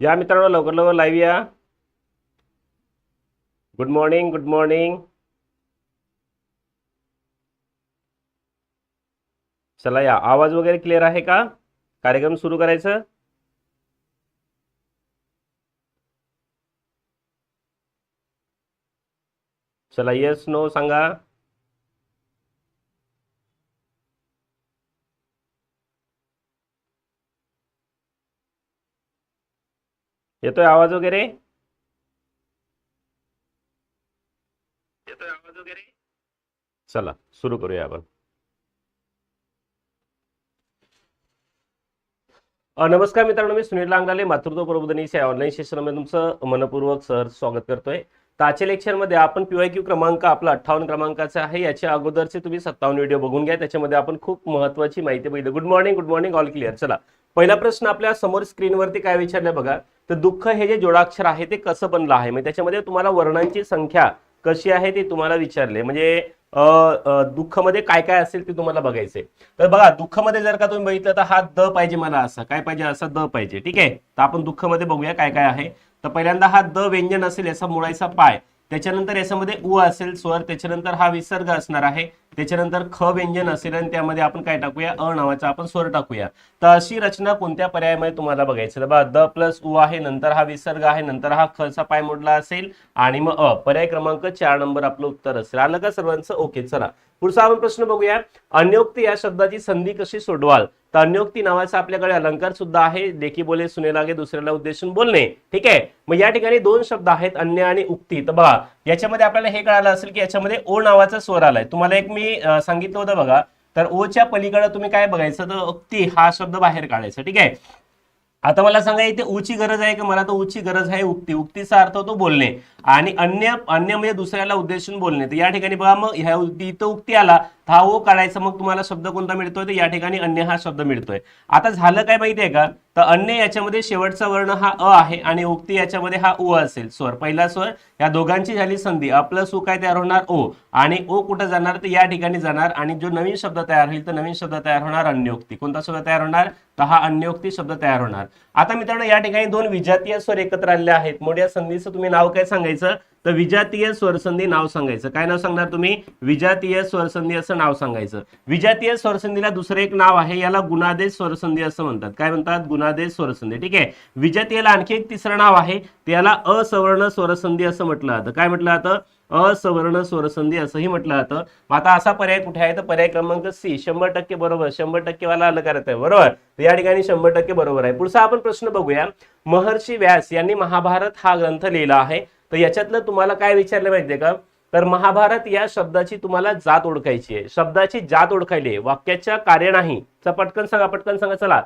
या मित्रांनो लवकर लवकर लाईव्ह या. गुड मॉर्निंग गुड मॉर्निंग चला या. आवाज वगैरे क्लिअर आहे का? कार्यक्रम सुरू करायचं? चला येस नो सांगा. येतोय आवाज वगैरे? येतोय आवाज वगैरे? चला सुरू करूया आपण. नमस्कार मित्रांनो मी सुनील लांगडाले मातृत्व प्रबोधनीचे ऑनलाईन सेशनमध्ये तुमचं मनपूर्वक सर स्वागत करतोय. तर आजच्या लेक्चरमध्ये आपण पीवाय क्यू क्रमांक आपला अठ्ठावन्न क्रमांकाचा आहे याच्या अगोदरचे तुम्ही सत्तावन्न व्हिडिओ बघून घ्या. त्याच्यामध्ये आपण खूप महत्वाची माहिती बघितली good morning good morning all clear चला. पहिला प्रश्न आपल्यासमोर स्क्रीनवरती काय विचारलंय बघा. तर दुःख हे जे जोडाक्षर आहे ते कसं बनलं आहे? म्हणजे त्याच्यामध्ये तुम्हाला वर्णांची संख्या कशी आहे ते तुम्हाला विचारले. म्हणजे दुःखमध्ये काय काय असेल ते तुम्हाला बघायचंय. तर बघा दुःखमध्ये जर का तुम्ही बघितलं तर हा द पाहिजे मला असा. काय पाहिजे असा द पाहिजे. ठीक आहे? तर आपण दुःखमध्ये बघूया काय काय आहे. तर पहिल्यांदा हा द व्यंजन असेल याचा मुळायचा पाय. त्याच्यानंतर याच्यामध्ये उ असेल स्वर त्याच्यानंतर हा विसर्ग असणार आहे. त्याच्यानंतर ख व्यंजन असेल आणि त्यामध्ये आपण काय टाकूया? अ नावाचा आपण स्वर टाकूया. तर अशी रचना कोणत्या पर्यायामध्ये तुम्हाला बघायचं बा बघा द प्लस उ आहे नंतर हा विसर्ग आहे नंतर हा खचा पाय मोडला असेल आणि मग अ. पर्याय क्रमांक चार नंबर आपलं उत्तर असेल. आलं का सर्वांचं? ओके चला. पुढचा आपण प्रश्न बघूया. अन्योक्ती या शब्दाची संधी कशी सोडवाल? तर नावाचा आपल्याकडे अलंकार सुद्धा आहे. देखी बोले सुने लागे दुसऱ्याला उद्देशून बोलणे. ठीक आहे? मग या ठिकाणी दोन शब्द आहेत अन्य आणि उक्ती. तर बघा याच्यामध्ये आपल्याला हे कळालं असेल की याच्यामध्ये ओ नावाचा स्वर आलाय. तुम्हाला एक मी सांगितलं होतं बघा. तर ओच्या पलीकडे तुम्ही काय बघायचं? तर उक्ती हा शब्द बाहेर काढायचा. ठीक आहे? आता मला सांगा इथे ऊची गरज आहे की? मला तर उची गरज आहे उक्ती. उक्तीचा अर्थ होतो बोलणे. आणि अन्य अन्य म्हणजे दुसऱ्याला उद्देशून बोलणे. तर या ठिकाणी बघा मग ह्या उक्ती- इथं उक्ती आला. तर हा ओ काढायचा मग तुम्हाला शब्द कोणता मिळतोय? तर या ठिकाणी अन्य हा शब्द मिळतोय. आता झालं काय माहितीये का? तर अन्य याच्यामध्ये शेवटचा वर्ण हा अ आहे आणि उक्ती याच्यामध्ये हा उ असेल. स्वर. पहिला स्वर. या दोघांची झाली संधी. अ प्लस उ काय तयार होणार? ओ. आणि ओ कुठं जाणार? तर या ठिकाणी जाणार. आणि जो नवीन शब्द तयार होईल तर नवीन शब्द तयार होणार अन्योक्ती. कोणता शब्द तयार होणार? तर हा अन्योक्ती शब्द तयार होणार. आता मित्रांनो या ठिकाणी दोन विजातीय स्वर एकत्र आलेले आहेत. मोठ्या संधीचं तुम्ही नाव काय सांगायचं? तर विजातीय स्वरसंधी नाव सांगायचं. काय नाव सांगणार तुम्ही? विजातीय स्वरसंधी असं नाव सांगायचं. विजातीय स्वरसंधीला दुसरं एक नाव आहे याला गुणादेश स्वरसंधी असं म्हणतात. काय म्हणतात? गुणादेश स्वरसंधी. ठीक आहे? विजातीयला आणखी एक तिसरं नाव आहे त्याला असवर्ण स्वरसंधी असं म्हटलं जातं. काय म्हटलं जातं? असवर्ण स्वरसंधी असंही म्हटलं जातं. मग आता असा पर्याय कुठे आहे? तर पर्याय क्रमांक सी शंभर टक्के बरोबर. शंभर टक्के वाला अलंकारत आहे. बरोबर? तर या ठिकाणी शंभर टक्के बरोबर आहे. पुढचा आपण प्रश्न बघूया. महर्षी व्यास यांनी महाभारत हा ग्रंथ लिहिला आहे. तर याच्यातलं तुम्हाला काय विचारलं माहितीये का? तर महाभारत या शब्दाची तुम्हाला जात ओळखायची आहे. शब्दाची जात ओळखायली आहे. वाक्याच्या कार्य नाही. च पटकन सांगा पटकन सांगा. चला.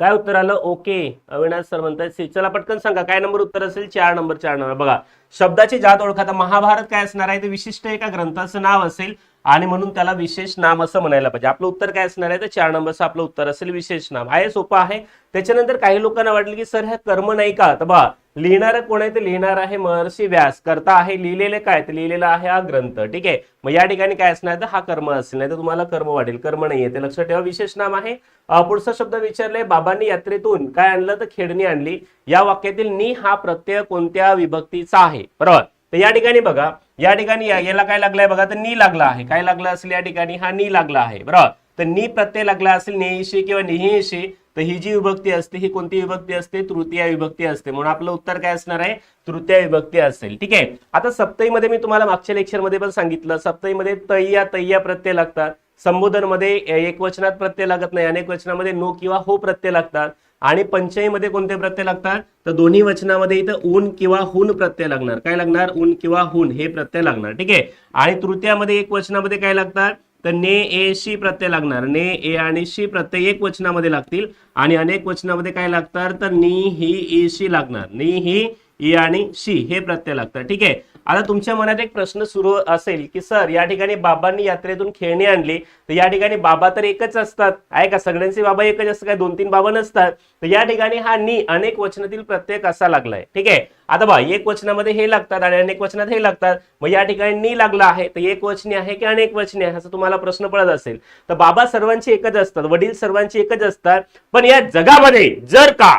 काय उत्तर आलं? ओके. अविनाश सर म्हणतात सी चला पटकन सांगा काय नंबर उत्तर असेल? चार नंबर चार नंबर. बघा शब्दाची जात ओळखा महाभारत काय असणार आहे? ते विशिष्ट एका ग्रंथाचं नाव असेल आणि म्हणून त्याला विशेष नाम असं म्हणायला पाहिजे. आपलं उत्तर काय असणार आहे? तर चार नंबरचं आपलं उत्तर असेल विशेष नाम. आहे सोपं आहे. त्याच्यानंतर काही लोकांना वाटलं की सर हे कर्म नाही का तर बघा लिहिणारं कोण आहे? तर लिहिणार आहे महर्षी व्यास. करता आहे लिहिलेले काय? तर लिहिलेला आहे हा ग्रंथ. ठीक आहे? मग या ठिकाणी काय असणार? तर हा कर्म असेल. नाही तर तुम्हाला कर्म वाढेल कर्म नाहीये ते लक्षात ठेवा. विशेष नाम आहे. पुढचा शब्द विचारले. बाबांनी यात्रेतून काय आणलं? तर खेडणी आणली. या वाक्यातील नी हा प्रत्यय कोणत्या विभक्तीचा आहे? बरोबर? तर या ठिकाणी बघा. या ठिकाणी याला काय लागलाय बघा? तर नी लागला आहे. काय लागला असेल या ठिकाणी? हा नी लागला आहे. बरोबर? तर नी प्रत्यय लागला असेल नेहीशी किंवा निहीशी तर ही जी विभक्ती असते ही कोणती विभक्ती असते? तृतीय विभक्ती असते. म्हणून आपलं उत्तर काय असणार आहे? तृतीय विभक्ती असेल. ठीक आहे? आता सप्तईमध्ये मी तुम्हाला मागच्या लेक्चरमध्ये पण सांगितलं. सप्तईमध्ये तय्या तय्या प्रत्यय लागतात. संबोधनमध्ये एक वचनात प्रत्यय लागत नाही. अनेक वचनामध्ये नो किंवा हो प्रत्यय लागतात. आणि पंचमीमध्ये कोणते प्रत्यय लागतात? तर दोन्ही वचनामध्ये इथं ऊन किंवा हुन प्रत्यय लागणार. काय लागणार? ऊन किंवा हुन हे प्रत्यय लागणार. ठीक आहे? आणि तृतीयामध्ये एक वचनामध्ये काय लागतात? तर ने ए शी प्रत्यय लागणार. ने ए आणि शी प्रत्यय एक वचनामध्ये लागतील. आणि अनेक वचनामध्ये काय लागतात? तर नी ही ई शी लागणार. नी ही ई आणि शी हे प्रत्यय लागतात. ठीक आहे? आता तुमच्या मनात एक प्रश्न सुरू असेल की सर या ठिकाणी बाबांनी यात्रेतून खेळणी आणली तर या ठिकाणी बाबा तर एकच असतात. आहे का? सगळ्यांचे बाबा एकच असतात काय दोन तीन बाबा नसतात. तर या ठिकाणी हा नी अनेक वचनातील प्रत्येक असा लागलाय? ठीक आहे? आता बा एक वचनामध्ये हे लागतात आणि अनेक वचनात हे लागतात. मग या ठिकाणी नी लागला आहे तर एक वचनी आहे की अनेक वचनी आहे? असं तुम्हाला प्रश्न पडत असेल. तर बाबा सर्वांचे एकच असतात वडील सर्वांचे एकच असतात. पण या जगामध्ये जर का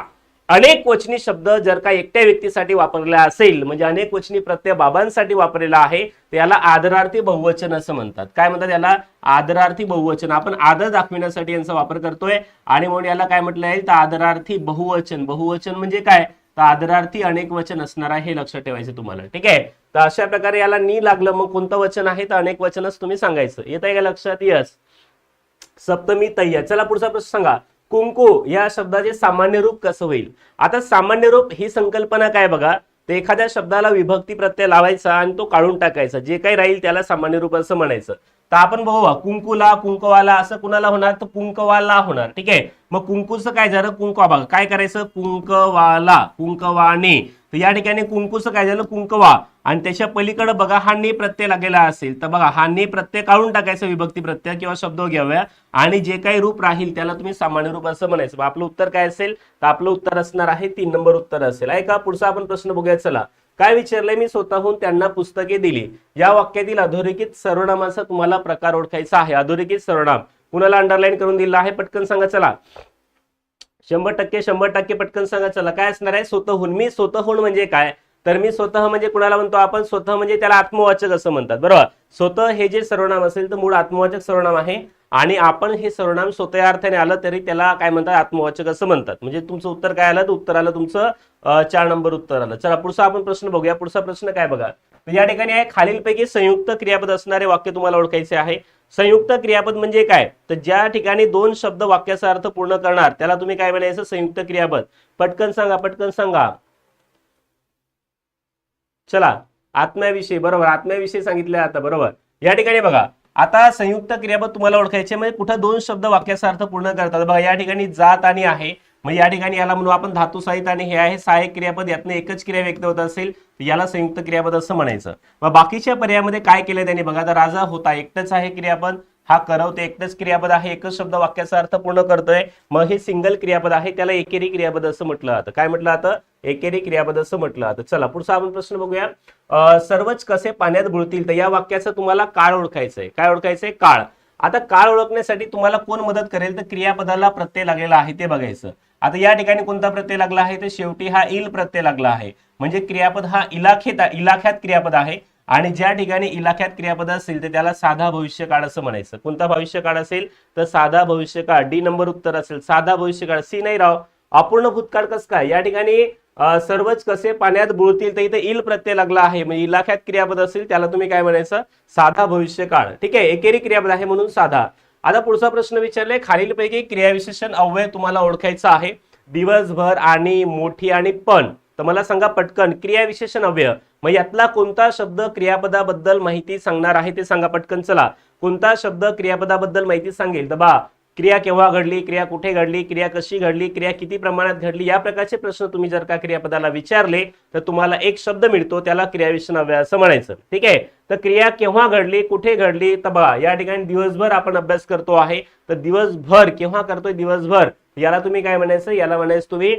अनेक वचनी शब्द जर का एकट्या व्यक्तीसाठी वापरला असेल म्हणजे अनेक वचनी प्रत्यय बाबांसाठी वापरलेला आहे तर याला आदरार्थी बहुवचन असं म्हणतात. काय म्हणतात याला? आदरार्थी बहुवचन. आपण आदर दाखविण्यासाठी यांचा वापर करतोय. आणि म्हणून याला काय म्हटलं आहे तर आदरार्थी बहुवचन. बहुवचन म्हणजे काय? तर आदरार्थी अनेक वचन असणार आहे हे लक्षात ठेवायचं तुम्हाला. ठीक आहे? तर अशा प्रकारे याला नी लागलं. मग कोणतं वचन आहे? तर अनेक वचनच तुम्ही सांगायचं. येत आहे का लक्षात? यस सप्तमी तय्या चला पुढचा प्रश्न सांगा. कुंकू या शब्दाचे सामान्य रूप कसं होईल? आता सामान्य रूप ही संकल्पना काय बघा? तर एखाद्या शब्दाला विभक्ती प्रत्यय लावायचा आणि तो काढून टाकायचा. जे काही राहील त्याला सामान्य रूप असं म्हणायचं. तर आपण बघू कुंकूला कुंकवाला असं कुणाला होणार? तर कुंकवाला होणार. ठीक आहे? मग कुंकूचं काय झालं? कुंकवा बघा. काय करायचं? कुंकवाला कुंकवाने तर या ठिकाणी कुंकूचं काय झालं? कुंकवा आणि त्याच्या पलीकडे बघा हा ने प्रत्यय लागलेला असेल तर बघा हा ने प्रत्यय काढून टाकायचा विभक्ती प्रत्यय किंवा शब्द घ्याव्या आणि जे काही रूप राहील त्याला तुम्ही सामान्य रूप असं म्हणायचं. आपलं उत्तर काय असेल? तर आपलं उत्तर असणार आहे तीन नंबर उत्तर असेल. ऐका पुढचा आपण प्रश्न बघूया. चला. काय विचारलंय? मी स्वतःहून त्यांना पुस्तके दिली. या वाक्यातील अधोरेखित सर्वनामाचा तुम्हाला प्रकार ओळखायचा आहे. अधोरेखित सर्वनाम. कुणाला अंडरलाईन करून दिला आहे? पटकन सांगा. चला. शंभर टक्के शंभर टक्के पटकन सांगा चला काय असणार आहे? स्वतःहून. मी स्वतःहून म्हणजे काय? तर मी स्वतः म्हणजे कुणाला म्हणतो? आपण स्वतः म्हणजे त्याला आत्मवाचक असं म्हणतात बरोबर? स्वतः हे जे सर्वनाम असेल तर मूळ आत्मवाचक सर्वनाम आहे. आणि आपण हे सर्वनाम स्वतः या अर्थाने आलं तरी त्याला काय म्हणतात? आत्मवाचक असं म्हणतात. म्हणजे तुमचं उत्तर काय आलं? तर उत्तर आलं तुमचं चार नंबर उत्तर आलं. चला पुढचा आपण प्रश्न बघूया. पुढचा प्रश्न काय बघा? तर या ठिकाणी आहे खालीलपैकी संयुक्त क्रियापद असणारे वाक्य तुम्हाला ओळखायचे आहे. संयुक्त क्रियापद म्हणजे काय? तर ज्या ठिकाणी दोन शब्द वाक्याचा अर्थ पूर्ण करणार त्याला तुम्ही काय म्हणायचं? संयुक्त क्रियापद. पटकन सांगा पटकन सांगा. चला आत्म्याविषयी बरोबर आत्म्याविषयी सांगितलं आता बरोबर. या ठिकाणी बघा आता संयुक्त क्रियापद तुम्हाला ओळखायचे म्हणजे कुठं दोन शब्द वाक्याचा अर्थ पूर्ण करतात. बघा या ठिकाणी जात आणि आहे. मग या ठिकाणी याला म्हणू आपण धातू साहित्य आणि हे आहे सहाय्यक क्रियापद. यातनं एकच क्रिया व्यक्त होत असेल तर याला संयुक्त क्रियापद असं म्हणायचं. मग बाकीच्या पर्यायामध्ये काय केलं त्यांनी? बघा तर राजा होता एकटंच आहे क्रियापद. हा करवते एकटंच क्रियापद आहे एकच शब्द वाक्याचा अर्थ पूर्ण करतोय. मग हे सिंगल क्रियापद आहे त्याला एकेरी क्रियापद असं म्हटलं जातं. काय म्हटलं जातं? एकेरी क्रियापद असं म्हटलं जातं. चला पुढचा आपण प्रश्न बघूया. सर्वच कसे पाण्यात बुडतील तर या वाक्याचं तुम्हाला काळ ओळखायचंय. काय ओळखायचंय? काळ. आता काळ ओळखण्यासाठी तुम्हाला कोण मदत करेल? तर क्रियापदाला प्रत्यय लागलेला आहे ते बघायचं. आता या ठिकाणी कोणता प्रत्यय लागला आहे? तर शेवटी हा इल प्रत्यय लागला आहे. म्हणजे क्रियापद हा इलाखेत इलाख्यात क्रियापद आहे. आणि ज्या ठिकाणी इलाख्यात क्रियापद असेल तर त्याला साधा भविष्यकाळ असं म्हणायचं. कोणता भविष्यकाळ असेल? तर साधा भविष्यकाळ डी नंबर उत्तर असेल. साधा भविष्यकाळ सी नाही राव. अपूर्ण भूतकाळ कस काय? या ठिकाणी सर्वच कसे पाण्यात बुळतील तर इथे इल प्रत्यय लागला आहे. म्हणजे इलाख्यात क्रियापद असेल त्याला तुम्ही काय म्हणायचं? साधा भविष्यकाळ. ठीक आहे एकेरी क्रियापद आहे म्हणून साधा. आता पुढचा प्रश्न विचारले खालीलपैकी क्रियाविशेषण अव्यय तुम्हाला ओळखायचं आहे. दिवसभर आणि मोठी आणि पण. तर मला सांगा पटकन क्रियाविशेषण अव्यय. मग यातला कोणता शब्द क्रियापदाबद्दल माहिती सांगणार आहे ते सांगा पटकन. चला कोणता शब्द क्रियापदाबद्दल माहिती सांगेल? तर बा क्रिया केव्हा घडली क्रिया कुठे घडली क्रिया कशी घडली क्रिया किती प्रमाणात घडली या प्रकारचे प्रश्न तुम्ही जर का क्रियापदाला विचारले तर तुम्हाला एक शब्द मिळतो त्याला क्रियाविशेषण अव्यय असं म्हणायचं. ठीक आहे? तर क्रिया केव्हा घडली कुठे घडली तर बघा या ठिकाणी दिवसभर आपण अभ्यास करतो आहे तर दिवसभर केव्हा करतोय दिवसभर? याला तुम्ही काय म्हणायचं? याला म्हणायचं तुम्ही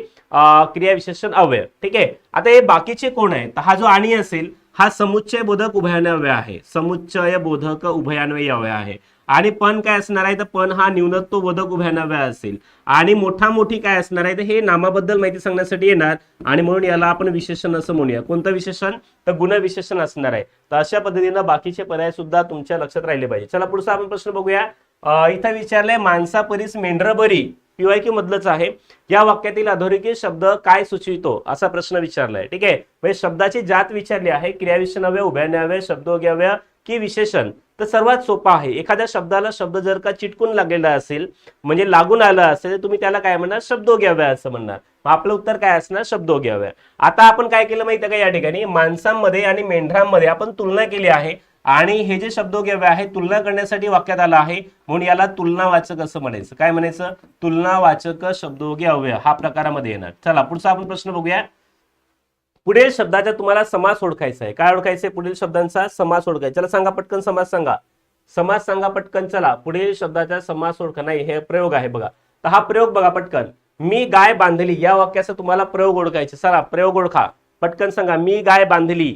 क्रियाविशेषण अवयव ठीक आहे? आता हे बाकीचे कोण आहे तर हा जो आणि असेल हा समुच्चय बोधक उभयान्वय आहे. समुच्चय बोधक उभयान्वयी अव्यय आहे. आणि पण काय असणार आहे? तर पण हा न्यूनत्व वदक उभ्या नव्या असेल. आणि मोठा मोठी काय असणार आहे? तर हे नामाबद्दल माहिती सांगण्यासाठी येणार. आणि म्हणून याला आपण विशेषण असं म्हणूया. कोणतं विशेषण? तर गुणविशेषण असणार आहे. तर अशा पद्धतीनं बाकीचे पर्याय सुद्धा तुमच्या लक्षात राहिले पाहिजे. चला पुढचा आपण प्रश्न बघूया. इथं विचारलंय माणसा परीस मेंढर बरी पीवायक्यू मधलंच आहे. या वाक्यातील अधोरेखित शब्द काय सुचवितो? असा प्रश्न विचारलाय. ठीक आहे? म्हणजे शब्दाची जात विचारली आहे क्रियाविषय नव्या उभ्या उभयान्याव्य शब्दोग्याव्या की विशेषण? तर सर्वात सोपा आहे. एखाद्या शब्दाला शब्द जर का चिटकून लागलेला असेल म्हणजे लागून आला असेल तर तुम्ही त्याला काय म्हणणार? शब्द घ्याव्या असं म्हणणार. मग आपलं उत्तर काय असणार? शब्द घ्याव्या. आता आपण काय केलं माहिती का या ठिकाणी? माणसांमध्ये आणि मेंढरांमध्ये आपण तुलना केली आहे. आणि हे जे शब्दोग्यव्य आहे तुलना करण्यासाठी वाक्यात आलं आहे. म्हणून याला तुलनावाचक असं म्हणायचं. काय म्हणायचं? तुलनावाचक शब्द अव्यय हा प्रकारामध्ये येणार. चला पुढचा आपण प्रश्न बघूया. पुढील शब्दाचा तुम्हाला समास ओळखायचा आहे. काय ओळखायचं आहे? पुढील शब्दांचा समास ओळखायचा चला सांगा पटकन समास सांगा. समास सांगा पटकन चला. पुढील शब्दाचा समास ओळखा नाही हे प्रयोग आहे बघा. तर हा प्रयोग बघा पटकन. मी गाय बांधली या वाक्याचा तुम्हाला प्रयोग ओळखायचे. चला प्रयोग ओळखा. पटकन सांगा मी गाय बांधली.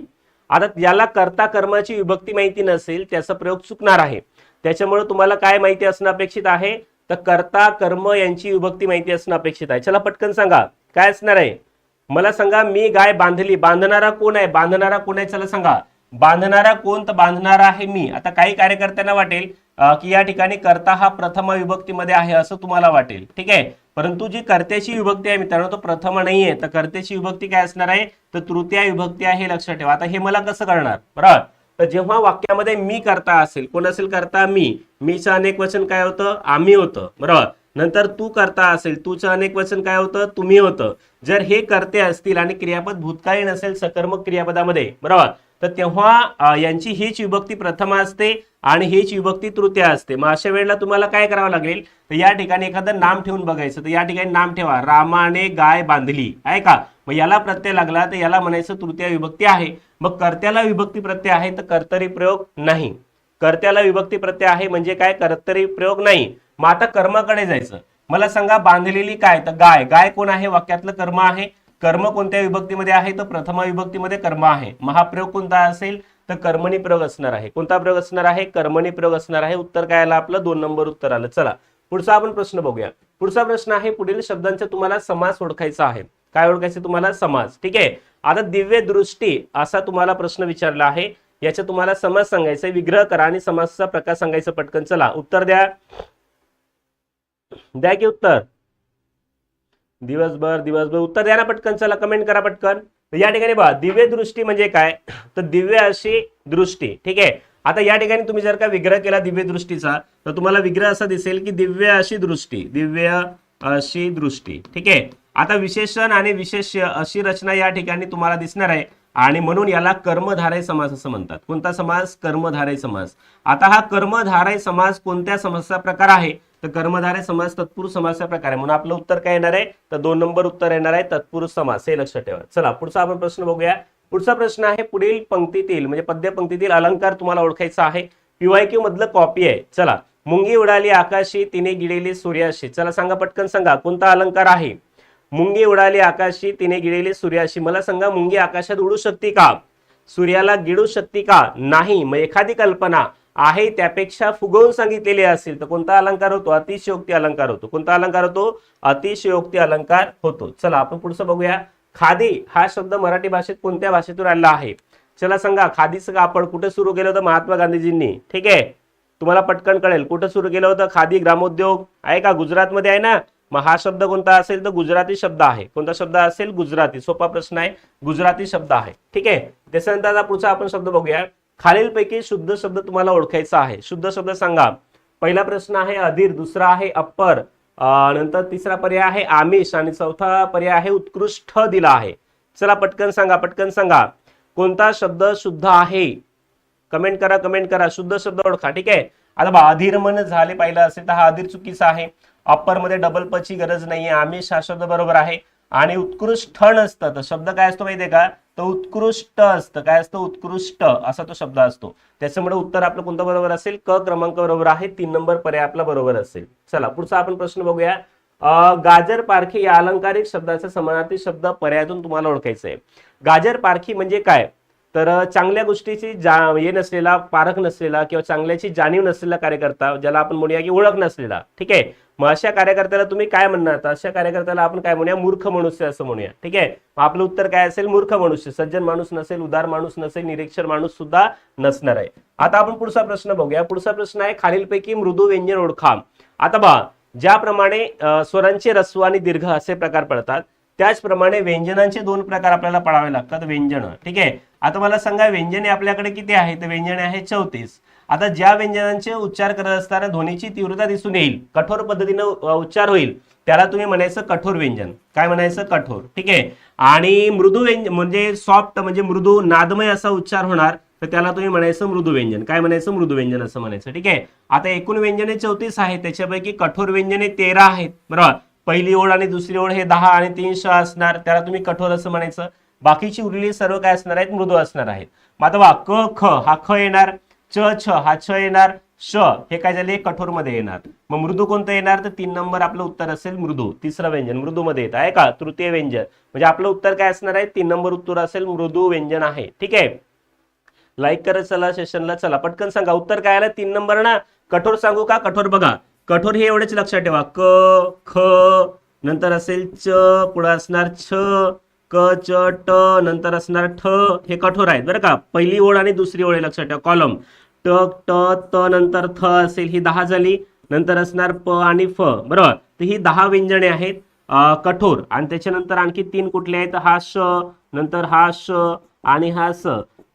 आता याला कर्ता कर्माची विभक्ती माहिती नसेल त्याचा प्रयोग चुकणार आहे. त्याच्यामुळे तुम्हाला काय माहिती असणं अपेक्षित आहे? तर कर्ता कर्म यांची विभक्ती माहिती असणं अपेक्षित आहे. चला पटकन सांगा. काय असणार आहे? मला सांगा मी गाय बांधली बांधणारा कोण आहे? बांधणारा कोण आहे? चला सांगा. बांधणारा कोण? तर बांधणारा आहे मी. आता काही कार्यकर्त्यांना वाटेल की या ठिकाणी कर्ता हा प्रथम विभक्तीमध्ये आहे असं तुम्हाला वाटेल. ठीक आहे? परंतु जी कर्त्याची विभक्ती आहे मित्रांनो तो प्रथम नाही आहे तर कर्त्याची विभक्ती काय असणार आहे? तर तृतीय विभक्ती आहे लक्षात ठेवा. आता हे मला कसं कळणार? बरोबर तर जेव्हा वाक्यामध्ये मी करता असेल कोण असेल करता? मी. मीचं अनेक वचन काय होतं? आम्ही होतं. बरोबर नंतर तू करता असेल तूचं अनेक वचन काय होतं? तुम्ही होतं. जर हे करते असतील आणि क्रियापद भूतकाळी नसेल सकर्मक क्रियापदामध्ये बरोबर? तर तेव्हा यांची हीच विभक्ती प्रथम असते आणि हीच विभक्ती तृतीय असते. मग अशा वेळेला तुम्हाला काय करावं लागेल? तर या ठिकाणी एखादं नाम ठेवून बघायचं. तर या ठिकाणी नाम ठेवा. रामाने गाय बांधली. आहे का? मग याला प्रत्यय लागला तर याला म्हणायचं तृतीय विभक्ती आहे. मग कर्त्याला विभक्ती प्रत्यय आहे तर कर्तरी प्रयोग नाही. कर्त्याला विभक्ती प्रत्यय आहे म्हणजे काय? कर्तरी प्रयोग नाही. मग आता कर्माकडे जायचं. मला सांगा बांधलेली काय? तर गाय. गाय कोण आहे? वाक्यातलं कर्म आहे. कर्म कोणत्या विभक्तीमध्ये आहे? तर प्रथम विभक्तीमध्ये कर्म आहे. महाप्रयोग कोणता असेल? तर कर्मणी प्रयोग असणार आहे. कोणता प्रयोग असणार आहे? कर्मणी प्रयोग असणार आहे. उत्तर काय आलं आपलं? दोन नंबर उत्तर आलं. चला पुढचा आपण प्रश्न बघूया. पुढचा प्रश्न आहे पुढील शब्दांचा तुम्हाला समास ओळखायचा आहे. काय ओळखायचं तुम्हाला? समास. ठीक आहे? आता दिव्य दृष्टी असा तुम्हाला प्रश्न विचारला आहे. याचा तुम्हाला समास सांगायचा विग्रह करा आणि समासाचा प्रकार सांगायचं पटकन. चला उत्तर द्या. द्या की उत्तर. दिवसभर दिवसभर उत्तर द्या ना पटकन चला कमेंट करा पटकन. तर या ठिकाणी बघा दिव्य दृष्टी म्हणजे काय? तर दिव्य अशी दृष्टी ठीक आहे? आता या ठिकाणी तुम्ही जर का विग्रह केला दिव्य दृष्टीचा तर तुम्हाला विग्रह असा दिसेल की दिव्य अशी दृष्टी दिव्य अशी दृष्टी ठीक आहे? आता विशेषण आणि विशेष अशी रचना या ठिकाणी तुम्हाला दिसणार आहे. आणि म्हणून याला कर्मधारय समास असं म्हणतात. कोणता समास? कर्मधारय समास. आता हा कर्मधारय समास कोणत्या समासाचा प्रकार आहे? तर कर्मधारय समास तत्पुरुष समासा प्रकार. आहे म्हणून आपलं उत्तर काय येणार आहे? तर दोन नंबर उत्तर येणार आहे तत्पुरुष समास. हे लक्षात ठेवा. चला पुढचा आपण प्रश्न बघूया. पुढचा प्रश्न आहे पुढील पंक्तीतील म्हणजे पद्य पंक्तीतील अलंकार तुम्हाला ओळखायचा आहे. पीवायक्यू मधलं कॉपी आहे. चला मुंगी उडाली आकाशी तिने गिळेली सूर्याशी. चला सांगा पटकन सांगा कोणता अलंकार आहे? मुंगी उडाली आकाशी तिने गिळेली सूर्याशी. मला सांगा मुंगी आकाशात उडू शकते का? सूर्याला गिळू शकते का? नाही. मग एखादी कल्पना आहे त्यापेक्षा फुगवून सांगितलेले असेल तर कोणता अलंकार होतो? अतिशयोक्ती अलंकार होतो. कोणता अलंकार होतो? अतिशयोक्ती अलंकार होतो. चला आपण पुढचं बघूया. खादी हा शब्द मराठी भाषेत कोणत्या भाषेतून आलेला आहे? चला सांगा खादीचं कापड कुठे सुरू केलं होतं महात्मा गांधीजींनी? ठीक आहे? तुम्हाला पटकन कळेल कुठं सुरू केलं होतं? खादी ग्रामोद्योग? आहे का? गुजरातमध्ये आहे ना? मग हा शब्द कोणता असेल? तर गुजराती शब्द आहे. कोणता शब्द असेल? गुजराती. सोपा प्रश्न आहे. गुजराती शब्द आहे. ठीक आहे? त्याच्यानंतर आता पुढचा आपण शब्द बघूया. खालीलपैकी शुद्ध शब्द तुम्हाला ओळखायचा आहे. शुद्ध शब्द सांगा. पहिला प्रश्न आहे अधीर दुसरा आहे अप्पर नंतर तिसरा पर्याय आहे आमिष आणि चौथा पर्याय आहे उत्कृष्ट दिला आहे. चला पटकन सांगा पटकन सांगा. कोणता शब्द शुद्ध आहे? कमेंट करा कमेंट करा. शुद्ध शब्द ओळखा ठीक आहे? आता बा अधीर मन झाले पाहिलं असेल तर हा अधीर चुकीचा आहे. अप्परमध्ये डबल पची गरज नाहीये. आमिष हा शब्द बरोबर आहे. आणि उत्कृष्ट नसतं. तर शब्द काय असतो माहितीये का? तर उत्कृष्ट असतं. काय असतं? उत्कृष्ट असा तो शब्द असतो. त्याच्यामुळे उत्तर आपलं कोणतं बरोबर असेल? क क्रमांक बरोबर आहे. तीन नंबर पर्याय आपला बरोबर असेल. चला पुढचा आपण प्रश्न बघूया. गाजर पारखी या अलंकारिक शब्दाचा समानार्थी शब्द पर्यायातून तुम्हाला ओळखायचं आहे. गाजर पारखी म्हणजे काय? तर चांगल्या गोष्टीची जा हे नसलेला पारख नसलेला किंवा चांगल्याची जाणीव नसलेला कार्यकर्ता ज्याला आपण म्हणूया की ओळख नसलेला ठीक आहे? मग अशा कार्यकर्त्याला तुम्ही काय म्हणणार? अशा कार्यकर्त्याला आपण काय म्हणूया? मूर्ख मनुष्य असं म्हणूया. ठीक आहे? मग आपलं उत्तर काय असेल? मूर्ख मनुष्य. सज्जन माणूस नसेल उदार माणूस नसेल निरीक्षर माणूस सुद्धा नसणार आहे. आता आपण पुढचा प्रश्न बघूया. पुढचा प्रश्न आहे खालीलपैकी मृदू व्यंजन ओळखा आता बा ज्याप्रमाणे स्वरांचे रस्व आणि दीर्घ असे प्रकार पडतात त्याचप्रमाणे व्यंजनांचे दोन प्रकार आपल्याला पडावे लागतात व्यंजन. ठीक आहे? आता मला सांगा व्यंजने आपल्याकडे किती आहे तर व्यंजने आहे चौतीस. आता ज्या व्यंजनांचे उच्चार करत असताना ध्वनीची तीव्रता दिसून येईल कठोर पद्धतीनं उच्चार होईल त्याला तुम्ही म्हणायचं कठोर व्यंजन. काय म्हणायचं? कठोर. ठीक आहे? आणि मृदू व्यंजन म्हणजे सॉफ्ट म्हणजे मृदू नादमय असा उच्चार होणार तर त्याला तुम्ही म्हणायचं मृदू व्यंजन. काय म्हणायचं? मृदू व्यंजन असं म्हणायचं. ठीक आहे? आता एकूण व्यंजने चौतीस आहेत त्याच्यापैकी कठोर व्यंजने तेरा आहेत. बरोबर? पहिली ओळ आणि दुसरी ओळ हे दहा आणि तीन श असणार त्याला तुम्ही कठोर असं म्हणायचं. बाकीची उरलेली सर्व काय असणार आहेत? मृदू असणार आहेत. मात्र वा क ख हा ख येणार च छ हा छ येणार श हे काय झाले? कठोरमध्ये येणार. मग मृदू कोणतं येणार? तर तीन नंबर आपलं उत्तर असेल मृदू तिसरं व्यंजन मृदू मध्ये येत आहे का तृतीय व्यंजन. म्हणजे आपलं उत्तर काय असणार आहे? तीन नंबर उत्तर असेल मृदू व्यंजन आहे. ठीक आहे? लाईक करत चला सेशनला चला. पटकन सांगा उत्तर काय आलं? तीन नंबर ना? कठोर सांगू का? कठोर बघा. कठोर हे एवढेच लक्षात ठेवा. क ख नंतर असेल च पुढे असणार छ क च ट नंतर असणार ठ. हे कठोर आहेत बरं का. पहिली ओळ आणि दुसरी ओळ लक्षात ठेवा. कॉलम. ट ट त नंतर थ असेल ही दहा झाली. नंतर असणार प आणि फ. बरोबर? तर ही दहा व्यंजने आहेत कठोर. आणि त्याच्यानंतर आणखी तीन कुठले आहेत? हा श नंतर हा श आणि हा स.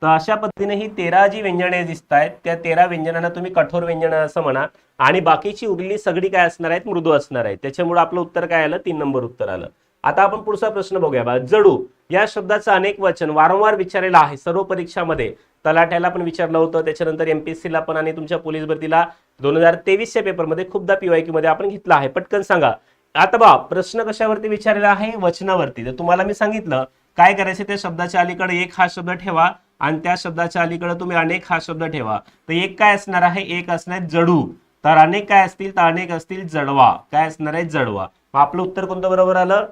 तर अशा पद्धतीने ही तेरा जी व्यंजने दिसत आहेत त्या तेरा व्यंजनांना तुम्ही कठोर व्यंजन असं म्हणा. आणि बाकीची उरलेली सगळी काय असणार आहेत? मृदू असणार आहेत. त्याच्यामुळे आपलं उत्तर काय आलं? तीन नंबर उत्तर आलं. आता आपण पुढचा प्रश्न बघूया बा. जडू या शब्दाचं अनेक वचन वारंवार विचारलेलं आहे. सर्व परीक्षामध्ये तलाट्याला पण विचारलं होतं. त्याच्यानंतर एमपीएससीला पण आणि तुमच्या पोलीस भरतीला दोन हजार तेवीसच्या पेपरमध्ये खूपदा पीवायक्यू मध्ये आपण घेतला आहे. पटकन सांगा. आता बा प्रश्न कशावरती विचारलेला आहे? वचनावरती. तर तुम्हाला मी सांगितलं काय करायचं त्या शब्दाच्या अलीकडे? एक हा शब्द ठेवा. आणि त्या शब्दाच्या अलीकडे तुम्ही अनेक हा शब्द ठेवा. तर एक काय असणार आहे? एक असणार आहे जडू. तर अनेक काय असतील? तर अनेक असतील जडवा. काय असणार आहे? जडवा. मग आपलं उत्तर कोणतं बरोबर आलं?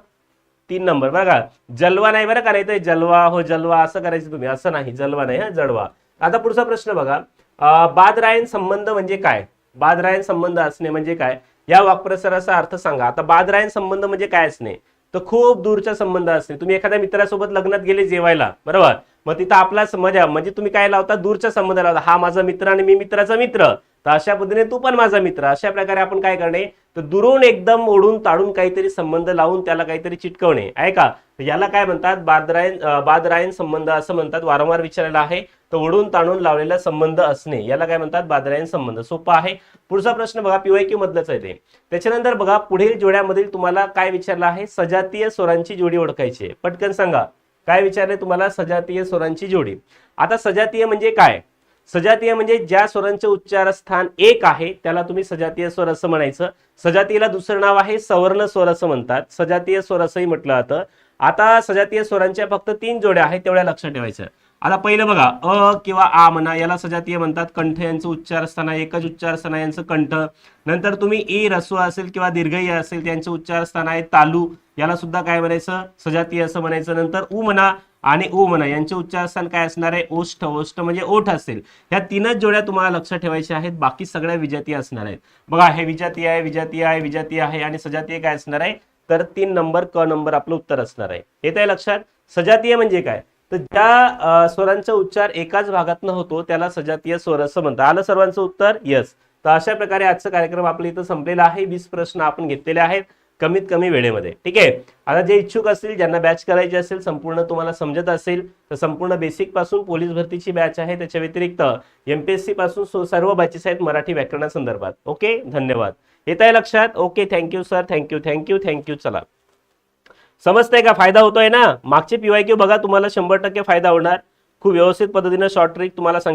तीन नंबर. बरं का जलवा नाही बरं करायचं जलवा हो जलवा असं करायचं तुम्ही. असं नाही. जलवा नाही हा जडवा. आता पुढचा प्रश्न बघा. बादरायन बादरायण संबंध म्हणजे काय? बादरायण संबंध असणे म्हणजे काय? या वाक्प्रसाराचा अर्थ सांगा. आता बादरायण संबंध म्हणजे काय असणे? तर खूप दूरचा संबंध असणे. तुम्ही एखाद्या मित्रासोबत लग्नात गेले जेवायला बरोबर? मग तिथं आपला मजा म्हणजे तुम्ही काय लावता? दूरचा संबंध लावता. हा माझा मित्र आणि मी मित्राचा मित्र. तर अशा पद्धतीने तू पण माझा मित्र. अशा प्रकारे आपण काय करणे? तर दुरून एकदम ओढून ताडून काहीतरी संबंध लावून त्याला काहीतरी चिटकवणे. आहे का? याला काय म्हणतात? बादरायन बादरायन संबंध असं म्हणतात. वारंवार विचारलेला आहे. तर ओढून ताणून लावलेला संबंध असणे. याला काय म्हणतात? बादरायन संबंध. सोपा आहे. पुढचा प्रश्न बघा. पीवायक्यू मधलाच आहे ते. त्याच्यानंतर बघा पुढील जोड्यामधील तुम्हाला काय विचारलं आहे? सजातीय स्वरांची जोडी ओळखायची पटकन सांगा. काय विचारले तुम्हाला? सजातीय स्वरांची जोडी. आता सजातीय म्हणजे काय? सजातीय म्हणजे ज्या स्वरांचे उच्चारस्थान एक आहे त्याला तुम्ही सजातीय स्वर असं म्हणायचं. सजातीयला दुसरं नाव आहे सवर्ण स्वर असं म्हणतात. सजातीय स्वर असंही म्हटलं जातं. आता सजातीय स्वरांच्या फक्त तीन जोड्या आहेत तेवढ्या लक्षात ठेवायचं. आता पहिलं बघा अ किंवा आ म्हणा याला सजातीय म्हणतात. कंठ यांचं उच्चार असताना एकच उच्चार असताना यांचं कंठ. नंतर तुम्ही ई रस्व असेल किंवा दीर्घई असेल त्यांचं उच्चार असताना आहे तालू. याला सुद्धा काय म्हणायचं? सजातीय असं म्हणायचं. नंतर उ म्हणा आणि उ म्हणा यांचे उच्चार काय असणार आहे? ओष्ठ. ओष्ठ म्हणजे ओठ असेल. ह्या तीनच जोड्या तुम्हाला लक्षात ठेवायच्या आहेत. बाकी सगळ्या विजातीय असणार आहेत. बघा हे विजातीय आहे विजातीय आहे विजातीय आहे आणि सजातीय काय असणार आहे? तर तीन नंबर क नंबर आपलं उत्तर असणार आहे. येत आहे लक्षात? सजातीय म्हणजे काय? तर ज्या स्वरांचा उच्चार एकाच भागातनं होतो त्याला सजातीय स्वर असं म्हणतात. आलं सर्वांचं उत्तर? यस तर अशा प्रकारे आजचा कार्यक्रम आपल्या इथं संपलेला आहे. वीस प्रश्न आपण घेतलेले आहेत कमीत कमी वेळेमध्ये. ठीक आहे? आता जे इच्छुक असतील ज्यांना बॅच करायची असेल संपूर्ण तुम्हाला समजत असेल तर संपूर्ण बेसिकपासून पोलीस भरतीची बॅच आहे. त्याच्या व्यतिरिक्त एमपीएससी पासून सर्व बॅचेस आहेत मराठी व्याकरणासंदर्भात. ओके धन्यवाद. येत आहे लक्षात okay thank you sir thank you thank you thank you चला. समजतंय का? फायदा होतोय ना? मागचे पीवाय क्यू बघा तुम्हाला शंभर टक्के फायदा होणार. खूप व्यवस्थित पद्धतीनं शॉर्ट ट्रिक तुम्हाला सांगितलं.